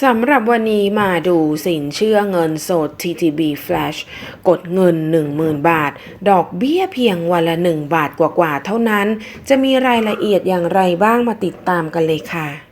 สำหรับวันนี้มาดูสินเชื่อเงินสด TTB Flash กดเงิน 10,000 บาท ดอกเบี้ยเพียงวันละ 1 บาทกว่าๆเท่านั้น จะมีรายละเอียดอย่างไรบ้างมาติดตามกันเลยค่ะ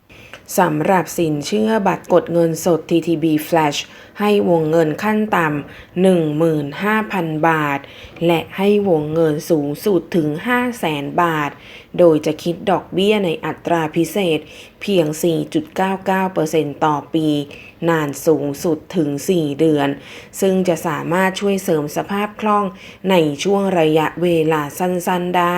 สำหรับสินเชื่อบัตรกดเงินสด TTB Flash ให้วงเงินขั้นต่ำ15,000 บาท และให้วงเงินสูงสุดถึง 500,000 บาทโดยจะคิดดอกเบี้ยในอัตราพิเศษเพียง 4.99%ต่อปี นานสูงสุดถึง 4 เดือน ซึ่งจะสามารถช่วยเสริมสภาพคล่องในช่วงระยะเวลาสั้นๆได้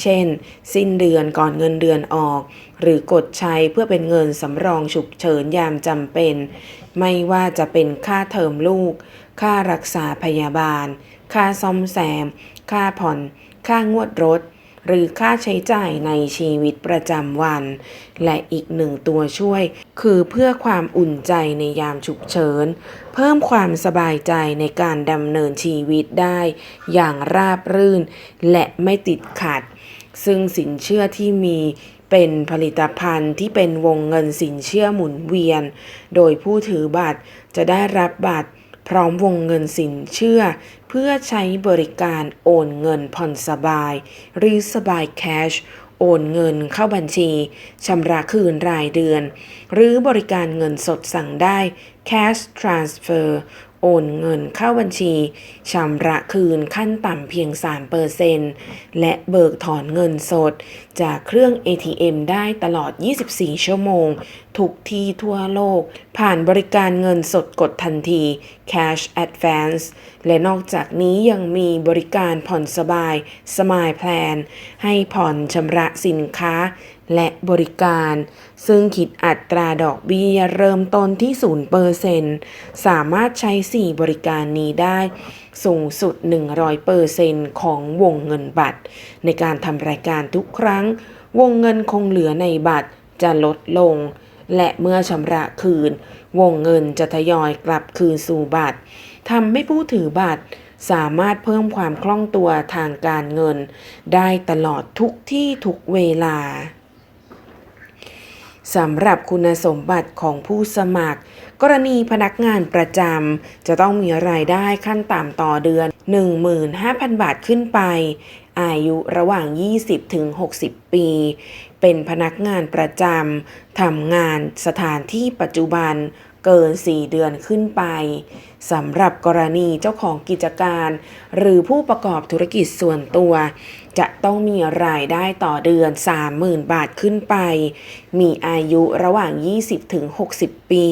เช่น สิ้นเดือนก่อนเงินเดือนออก หรือกดใช้เพื่อเป็นเงินสำรองฉุกเฉินยามจำเป็น ไม่ว่าจะเป็นค่าเทอมลูก ค่ารักษาพยาบาล ค่าซ่อมแซม ค่าผ่อน ค่างวดรถ หรือค่าใช้จ่ายในชีวิตประจำวัน และอีกหนึ่งตัวช่วย คือเพื่อความอุ่นใจในยามฉุกเฉิน เพิ่มความสบายใจในการดำเนินชีวิตได้ อย่างราบรื่น และไม่ติดขัด ซึ่งสินเชื่อที่มีเป็นผลิตภัณฑ์ที่เป็นวงเงินสินเชื่อหมุนเวียน โดยผู้ถือบัตรจะได้รับบัตร พร้อมวงเงินสินเชื่อ เพื่อใช้บริการโอนเงินผ่อนสบาย หรือสบายแคชโอนเงินเข้าบัญชีชำระคืนรายเดือน หรือบริการเงินสดสั่งได้ cash transfer โอนเงินเข้าบัญชีชำระคืนขั้นต่ำเพียง 3%และเบิกถอนเงินสด จากเครื่อง ATM ได้ตลอด 24 ชั่วโมง ทุกที่ทั่วโลก ผ่านบริการเงินสดกดทันที Cash Advance และนอกจากนี้ยังมีบริการผ่อนสบาย Smile Plan ให้ผ่อนชำระสินค้าและบริการ ซึ่งคิดอัตราดอกเบี้ยเริ่มต้นที่0%สามารถใช้ 4 บริการนี้ได้ สูงสุด 100%ของวงเงินบัตร ในการทำรายการทุกครั้ง วงเงินคงเหลือในบัตรจะลดลง และเมื่อชำระคืน วงเงินจะทยอยกลับคืนสู่บัตรทำให้ผู้ถือบัตรสามารถเพิ่มความคล่องตัวทางการเงิน ได้ตลอดทุกที่ทุกเวลาสำหรับคุณสมบัติของผู้สมัคร กรณีพนักงานประจำจะต้องมีรายได้ขั้นต่ำต่อเดือน 15,000 บาทขึ้นไป อายุระหว่าง 20 ถึง 60 ปี เป็นพนักงานประจำทำงานสถานที่ปัจจุบันเกิน 4 เดือนขึ้นไป สำหรับกรณีเจ้าของกิจการ หรือผู้ประกอบธุรกิจส่วนตัว จะต้องมีรายได้ต่อเดือน 30,000 บาทขึ้นไป มีอายุระหว่าง 20ถึง60 ปี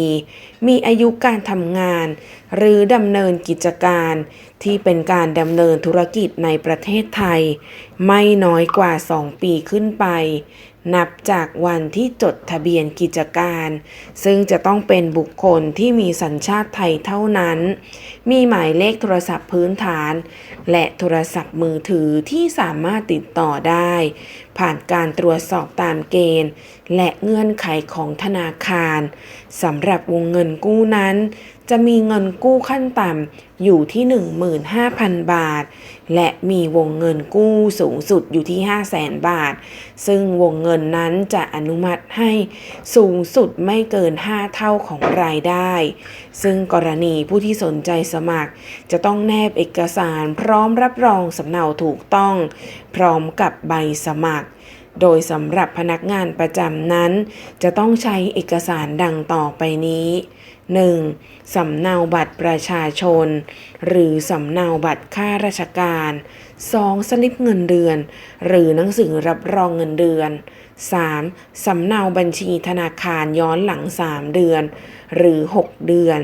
มีอายุการทำงาน หรือดำเนินกิจการ ที่เป็นการดำเนินธุรกิจในประเทศไทย ไม่น้อยกว่า 2 ปีขึ้นไป นับจากวันที่จดทะเบียนกิจการ ซึ่งจะต้องเป็นบุคคลที่มีสัญชาติไทยเท่านั้นมีหมายเลขโทรศัพท์พื้นฐาน และโทรศัพท์มือถือที่สามารถติดต่อได้ ผ่านการตรวจสอบตามเกณฑ์ และเงื่อนไขของธนาคารสำหรับวงเงินกู้นั้น จะมีเงินกู้ขั้นต่ำอยู่ที่ 15,000 บาท และมีวงเงินกู้สูงสุดอยู่ที่ 500,000 บาท ซึ่งวงเงินนั้นจะอนุมัติให้สูงสุดไม่เกิน 5 เท่าของรายได้ ซึ่งกรณีผู้ที่สนใจสมัคร จะต้องแนบเอกสารพรร้อมรับรองสำเนาถูกต้อง พร้อมกับใบสมัคร โดยสำหรับพนักงานประจำนั้น จะต้องใช้เอกสารดังต่อไปนี้ 1. สำเนาบัตรประชาชน หรือสำเนาบัตรข้าราชการ 2. สลิปเงินเดือน หรือหนังสือรับรองเงินเดือน 3. สำเนาบัญชีธนาคารย้อนหลัง 3 เดือน หรือ 6 เดือน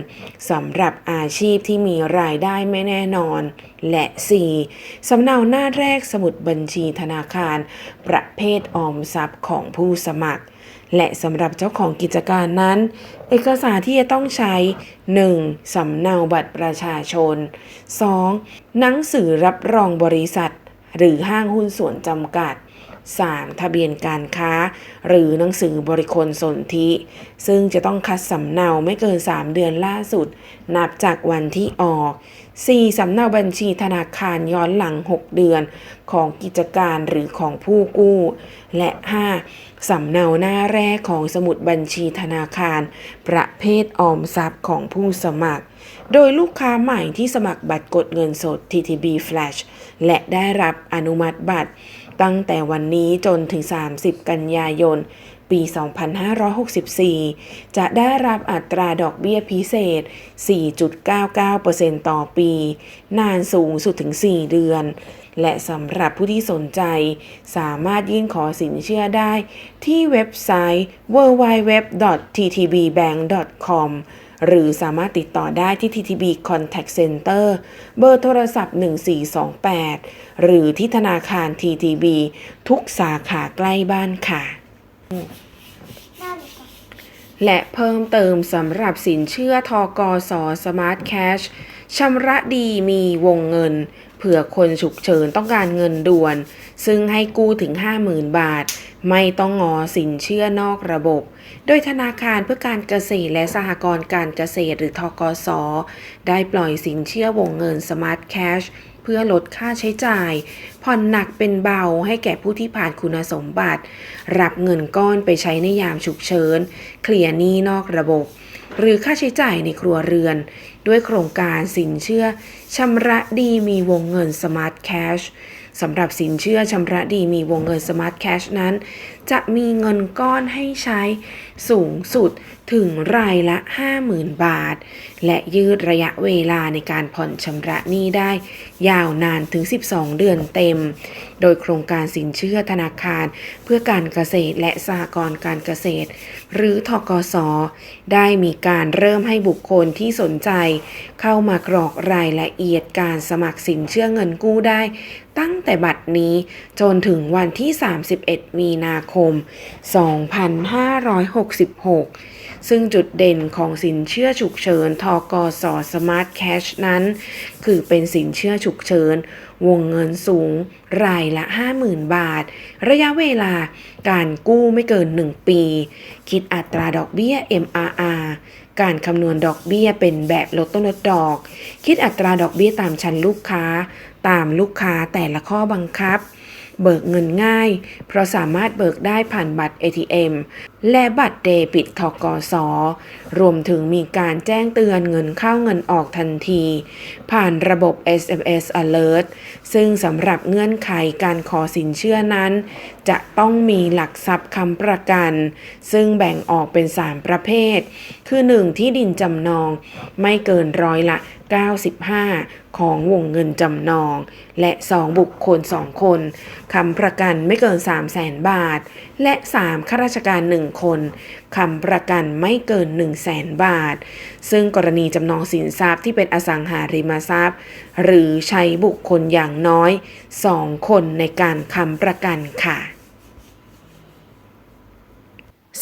สำหรับอาชีพที่มีรายได้ไม่แน่นอน และ 4. สำเนาหน้าแรกสมุดบัญชีธนาคาร ประเภทออมทรัพย์ของผู้สมัคร และสำหรับเจ้าของกิจการนั้น เอกสารที่จะต้องใช้ 1. สำเนาบัตรประชาชน 2. หนังสือรับรองบริษัท หรือห้างหุ้นส่วนจำกัด 3. ทะเบียนการค้า หรือหนังสือบริคลสนธิ ซึ่งจะต้องคัดสำเนาไม่เกิน 3 เดือนล่าสุด นับจากวันที่ออก 4. สำเนาบัญชีธนาคารย้อนหลัง 6 เดือน ของกิจการหรือของผู้กู้ และ 5. สำเนาหน้าแรกของสมุดบัญชีธนาคาร ประเภทออมทรัพย์ของผู้สมัคร โดยลูกค้าใหม่ที่สมัครบัตรกดเงินสด TTB Flash และได้รับอนุมัติบัตร ตั้งแต่วันนี้จนถึง 30 กันยายน ปี 2564 จะได้รับอัตราดอกเบี้ยพิเศษ 4.99%ต่อปี นานสูงสุดถึง 4 เดือน และสำหรับผู้ที่สนใจ สามารถยื่นขอสินเชื่อได้ที่เว็บไซต์ www.ttbbank.com หรือสามารถติดต่อได้ที่ TTB Contact Center เบอร์โทรศัพท์ 1428 หรือที่ธนาคาร TTB ทุกสาขาใกล้บ้านค่ะ และเพิ่มเติมสำหรับสินเชื่อทกส Smart Cash ชำระดีมีวงเงิน เผื่อคนฉุกเฉินต้องการเงินด่วน ซึ่งให้กู้ถึง 50,000 บาท ไม่ต้องงอสินเชื่อนอกระบบ โดยธนาคารเพื่อการเกษตรและสหกรณ์การเกษตรหรือทกส ได้ปล่อยสินเชื่อวงเงิน Smart Cash เพื่อลดค่าใช้จ่าย ผ่อนหนักเป็นเบาให้แก่ผู้ที่ผ่านคุณสมบัติ รับเงินก้อนไปใช้ในยามฉุกเฉิน เคลียร์หนี้นอกระบบ หรือค่าใช้จ่ายในครัวเรือน ด้วยโครงการสินเชื่อชำระดีมีวงเงิน Smart Cash สำหรับสินเชื่อชำระดีมีวงเงิน Smart Cash นั้น จะมีเงินก้อนให้ใช้สูงสุดถึงรายละ 50,000 บาท และยืดระยะเวลาในการผ่อนชำระหนี้ได้ ยาวนานถึง 12 เดือนเต็ม โดยโครงการสินเชื่อธนาคารเพื่อการเกษตรและสหกรณ์การเกษตร หรือทกส ได้มีการเริ่มให้บุคคลที่สนใจ เข้ามากรอกรายละเอียดการสมัครสินเชื่อเงินกู้ได้ ตั้งแต่บัด นี้จนถึงวันที่ 31 มีนาคม 2566 ซึ่งจุดเด่นของสินเชื่อฉุกเฉินทกส Smart Cash นั้น คือเป็นสินเชื่อฉุกเฉิน วงเงินสูง รายละ 50,000 บาท ระยะเวลาการกู้ไม่เกิน 1 ปี คิดอัตราดอกเบี้ย MRR การคำนวณดอกเบี้ยเป็นแบบลดต้นลดดอก คิดอัตราดอกเบี้ยตามชั้นลูกค้า ตามลูกค้าแต่ละข้อบังคับ เบิกเงินง่าย เพราะสามารถเบิกได้ผ่านบัตร ATM และบัตรเดบิตทกสรวมถึงมีการแจ้งเตือนเงินเข้าเงินออกทันที ผ่านระบบ SMS Alert ซึ่งสำหรับเงื่อนไขการขอสินเชื่อนั้น จะต้องมีหลักทรัพย์ค้ำประกัน ซึ่งแบ่งออกเป็น 3 ประเภท คือ 1. ที่ดินจำนอง ไม่เกินร้อยละ 95 ของวงเงินจำนอง และ 2 บุคคล 2 คนค้ำประกันไม่เกิน 3 0 0แสนบาท และ 3. ข้าราชการ 1คนค้ำประกันไม่เกิน 1 0 0 0 0แสนบาท ซึ่งกรณีจำนองสินทรัพย์ที่เป็นอสังหาริมทรัพย์ หรือใช้บุคคลอย่างน้อย 2 คนในการค้ำประกันค่ะ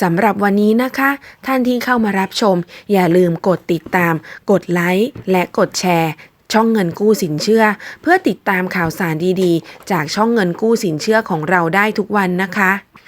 สำหรับวันนี้นะคะ ท่านที่เข้ามารับชม อย่าลืมกดติดตาม กดไลค์และกดแชร์ช่องเงินกู้สินเชื่อ เพื่อติดตามข่าวสารดีๆ จากช่องเงินกู้สินเชื่อของเราได้ทุกวันนะคะ